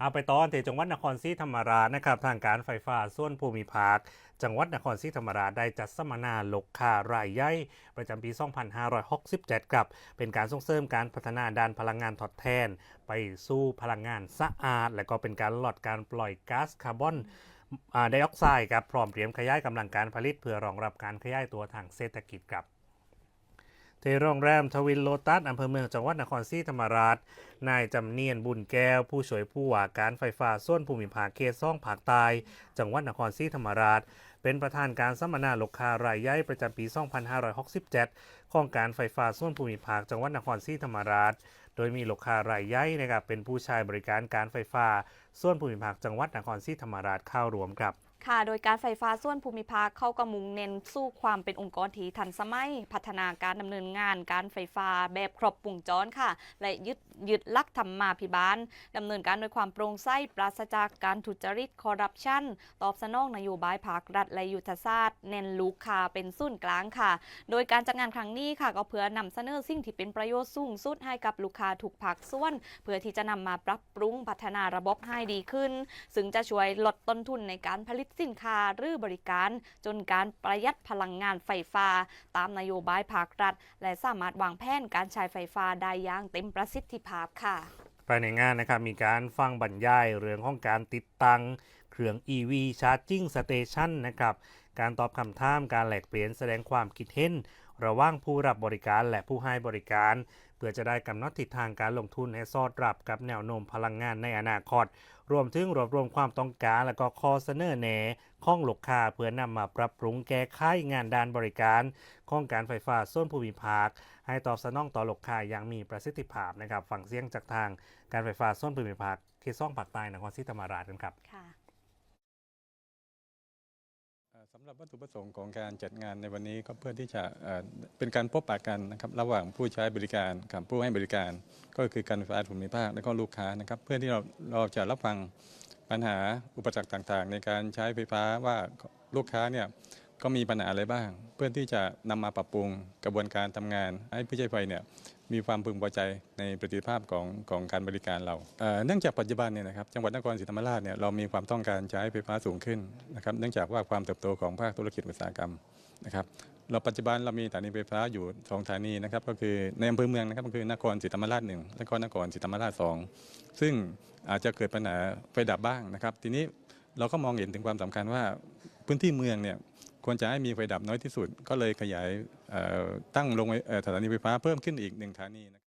เอาไปตอนที่จังหวัดนครศรีธรรมราชนะครับทางการไฟฟ้าส่วนภูมิภาค จังหวัดนครศรีธรรมราชได้จัดสัมมนาลกคารายย่อยประจำปี 2567ครับ เป็นการส่งเสริมการพัฒนาด้านพลังงานทดแทน ไปสู่พลังงานสะอาด และก็เป็นการลดการปล่อยก๊าซคาร์บอนไดออกไซด์ครับพร้อมเตรียมขยายกำลังการผลิตเพื่อรองรับการขยายตัวทางเศรษฐกิจครับ ที่โรงแรมทวินโลตัสอำเภอเมืองจังหวัดนครศรีธรรมราช นายจำเนียนบุญแก้ว ผู้ช่วยผู้ว่าการไฟฟ้าส่วนภูมิภาคเขตซ่องภาคใต้จังหวัดนครศรีธรรมราช เป็นประธานการสัมมนาลูกค้ารายย่อยประจำปี 2567 ของการไฟฟ้าส่วนภูมิภาคจังหวัดนครศรีธรรมราช โดยมีลูกค้ารายย่อยนะครับเป็นผู้ใช้บริการการไฟฟ้าส่วนภูมิภาคจังหวัดนครศรีธรรมราชเข้ารวมครับ ค่ะ โดยการไฟฟ้าส่วนภูมิภาคเข้ากระมุงเน้นสู้ความเป็นองค์กรที่ทันสมัย พัฒนาการดำเนินงานการไฟฟ้าแบบครบวงจรค่ะ และยึดยึดลักธรรมาภิบาลดำเนินการโดยความโปร่งใสปราศจากการทุจริตคอร์รัปชันตอบสนองนโยบายภาครัฐและยุทธศาสตร์ เน้นลูกค้าเป็นศูนย์กลางค่ะ โดยการจัดงานครั้งนี้ค่ะ ก็เพื่อนำเสนอสิ่งที่เป็นประโยชน์สูงสุดให้กับลูกค้าทุกภาคส่วน เพื่อที่จะนำมาปรับปรุงพัฒนาระบบให้ดีขึ้น ซึ่งจะช่วยลดต้นทุนในการผลิตสินค้าหรือบริการ จนการประหยัดพลังงานไฟฟ้า ตามนโยบายภาครัฐ และสามารถวางแผนการใช้ไฟฟ้าได้อย่างเต็มประสิทธิภาพค่ะ ภายในงานนะครับมีการฟังบรรยายเรื่องของการติดตั้ง เครื่อง EV Charging Station นะครับ การตอบคำถามการแลกเปลี่ยนแสดงความคิดเห็น ระหว่างผู้รับบริการและผู้ให้บริการ เพื่อจะได้กำหนดทิศทางการลงทุนให้สอดรับกับแนวโน้มพลังงานในอนาคต รวมถึงรวบรวมความต้องการและก็ข้อเสนอแนะข้องลูกค้าเพื่อนำมาปรับปรุงแก้ไขงานด้านบริการข้องการไฟฟ้าส่วนภูมิภาคให้ตอบสนองต่อลูกค้าอย่างมีประสิทธิภาพนะครับฟังเสียงจากทางการไฟฟ้าส่วนภูมิภาคเขตซ่องปากใต้นครศรีธรรมราชกันครับค่ะ สำหรับวัตถุประสงค์ของการจัดงานในวันนี้ก็เพื่อที่จะเป็นการพบปะกันนะครับระหว่างผู้ใช้บริการกับผู้ให้บริการ ก็คือการไฟฟ้าส่วนภูมิภาคและก็ลูกค้านะครับ เพื่อที่เราเราจะรับฟังปัญหาอุปสรรคต่างๆ ในการใช้ไฟฟ้าว่าลูกค้าเนี่ยก็มีปัญหาอะไรบ้าง เพื่อที่จะนำมาปรับปรุงกระบวนการทำงาน ให้ผู้ใช้ไฟเนี่ย มีความพึงพอใจในประสิทธิภาพของของการบริการเราเนื่องจากปัจจุบันเนี่ยนะครับจังหวัดนครศรีธรรมราชเนี่ยเรามีความต้องการใช้ไฟฟ้าสูงขึ้นนะครับเนื่องจากว่าความเติบโตของภาคธุรกิจอุตสาหกรรมนะครับเราปัจจุบันเรามีสถานีไฟฟ้าอยู่สองสถานีนะครับก็คือในอำเภอเมืองนะครับก็คือนครศรีธรรมราชหนึ่งและก็นครศรีธรรมราชสองซึ่งอาจจะเกิดปัญหาไฟดับบ้างนะครับ ทีนี้เราก็มองเห็นถึงความสำคัญว่าพื้นที่เมืองเนี่ย ควรจะให้มีไฟดับน้อยที่สุด ก็เลยขยายตั้งลงสถานีไฟฟ้าเพิ่มขึ้นอีกหนึ่งสถานีนะ